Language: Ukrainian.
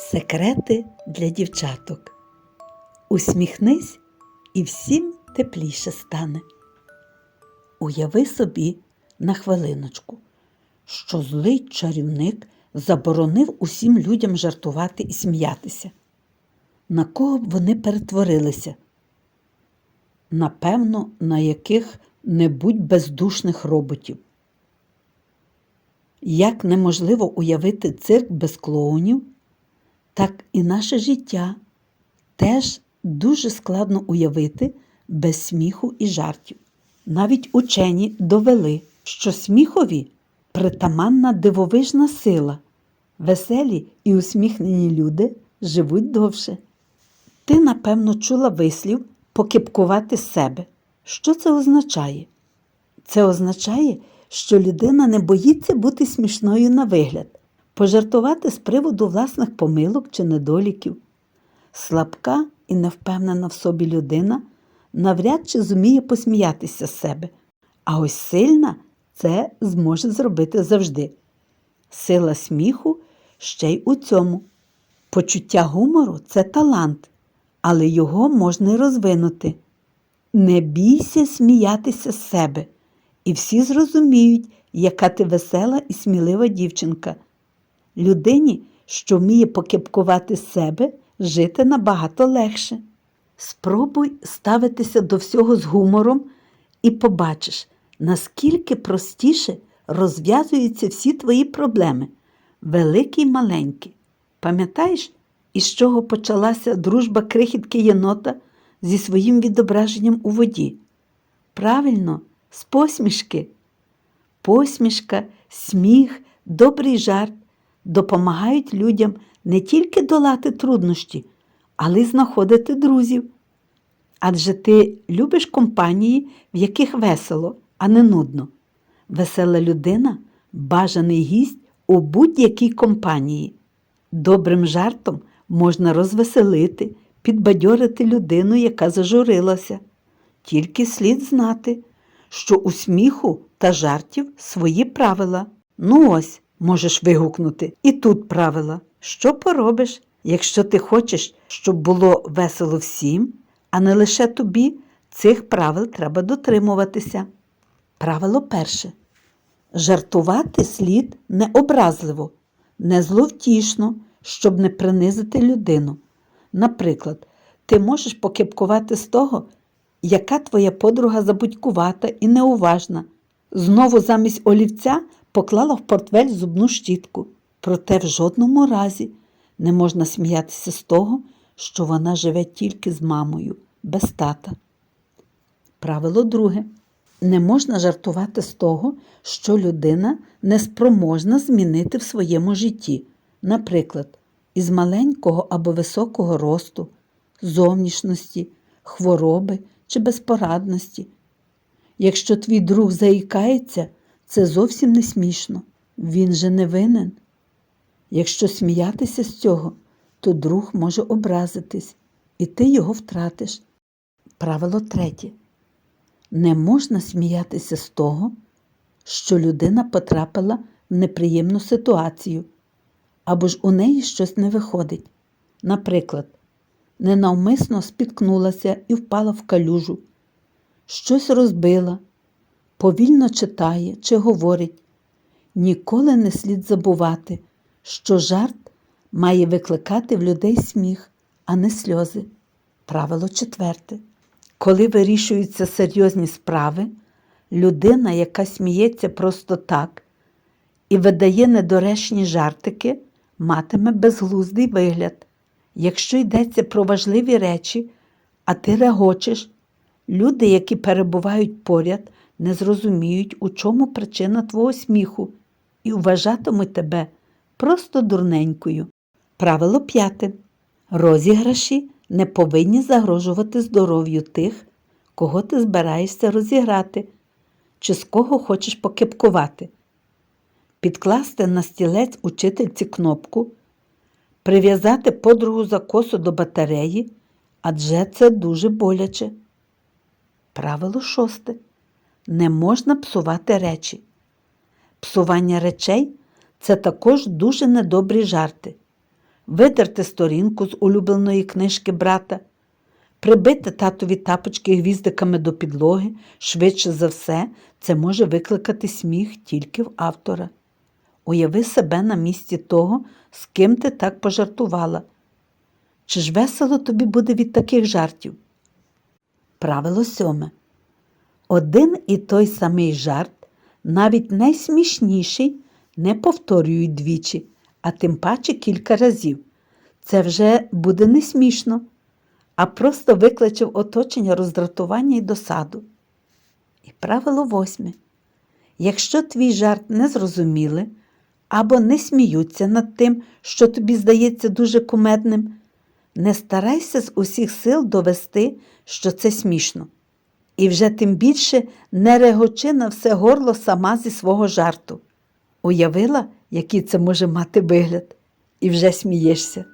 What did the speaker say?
Секрети для дівчаток. Усміхнись і всім тепліше стане. Уяви собі на хвилиночку, що злий чарівник заборонив усім людям жартувати і сміятися. На кого б вони перетворилися? Напевно, на яких-небудь бездушних роботів. Як неможливо уявити цирк без клоунів, так і наше життя теж дуже складно уявити без сміху і жартів. Навіть учені довели, що сміхові притаманна дивовижна сила, веселі і усміхнені люди живуть довше. Ти, напевно, чула вислів покипкувати себе. Що це означає? Це означає, що людина не боїться бути смішною на вигляд, пожартувати з приводу власних помилок чи недоліків. Слабка і невпевнена в собі людина навряд чи зуміє посміятися з себе, а ось сильна це зможе зробити завжди. Сила сміху ще й у цьому. Почуття гумору це талант, але його можна й розвинути. Не бійся сміятися з себе, і всі зрозуміють, яка ти весела і смілива дівчинка. Людині, що вміє покипкувати себе, жити набагато легше. Спробуй ставитися до всього з гумором і побачиш, наскільки простіше розв'язуються всі твої проблеми, великі й маленькі. Пам'ятаєш, із чого почалася дружба крихітки єнота зі своїм відображенням у воді? Правильно, з посмішки. Посмішка, сміх, добрий жарт допомагають людям не тільки долати труднощі, але й знаходити друзів. Адже ти любиш компанії, в яких весело, а не нудно. Весела людина бажаний гість у будь-якій компанії. Добрим жартом можна розвеселити, підбадьорити людину, яка зажурилася. Тільки слід знати, що у сміху та жартів свої правила. Ну ось, можеш вигукнути, і тут правила. Що поробиш, якщо ти хочеш, щоб було весело всім, а не лише тобі, цих правил треба дотримуватися. Правило перше. Жартувати слід необразливо, не зловтішно, щоб не принизити людину. Наприклад, ти можеш покипкувати з того, яка твоя подруга забудькувата і неуважна. Знову замість олівця поклала в портфель зубну щітку. Проте в жодному разі не можна сміятися з того, що вона живе тільки з мамою, без тата. Правило друге. Не можна жартувати з того, що людина неспроможна змінити в своєму житті, наприклад, із маленького або високого росту, зовнішності, хвороби чи безпорадності. Якщо твій друг заїкається, це зовсім не смішно, він же не винен. Якщо сміятися з цього, то друг може образитись, і ти його втратиш. Правило третє. Не можна сміятися з того, що людина потрапила в неприємну ситуацію, або ж у неї щось не виходить. Наприклад, ненавмисно спіткнулася і впала в калюжу, щось розбила, повільно читає чи говорить. Ніколи не слід забувати, що жарт має викликати в людей сміх, а не сльози. Правило четверте. Коли вирішуються серйозні справи, людина, яка сміється просто так і видає недоречні жартики, матиме безглуздий вигляд. Якщо йдеться про важливі речі, а ти регочеш, люди, які перебувають поряд, не зрозуміють, у чому причина твого сміху, і вважатимуть тебе просто дурненькою. Правило п'яте. Розіграші не повинні загрожувати здоров'ю тих, кого ти збираєшся розіграти, чи з кого хочеш покипкувати. Підкласти на стілець учительці кнопку, прив'язати подругу за косу до батареї, адже це дуже боляче. Правило шосте. Не можна псувати речі. Псування речей це також дуже недобрі жарти. видерти сторінку з улюбленої книжки брата, прибити татові тапочки гвіздиками до підлоги, швидше за все, це може викликати сміх тільки в автора. Уяви себе на місці того, з ким ти так пожартувала. Чи ж весело тобі буде від таких жартів? Правило сьоме. Один і той самий жарт, навіть найсмішніший, не повторюють двічі, а тим паче кілька разів. Це вже буде не смішно, а просто викличе в оточення роздратування і досаду. І правило восьме. Якщо твій жарт не зрозуміли або не сміються над тим, що тобі здається дуже кумедним, не старайся з усіх сил довести, що це смішно. І вже тим більше не регочи на все горло сама зі свого жарту. Уявила, який це може мати вигляд, і вже смієшся.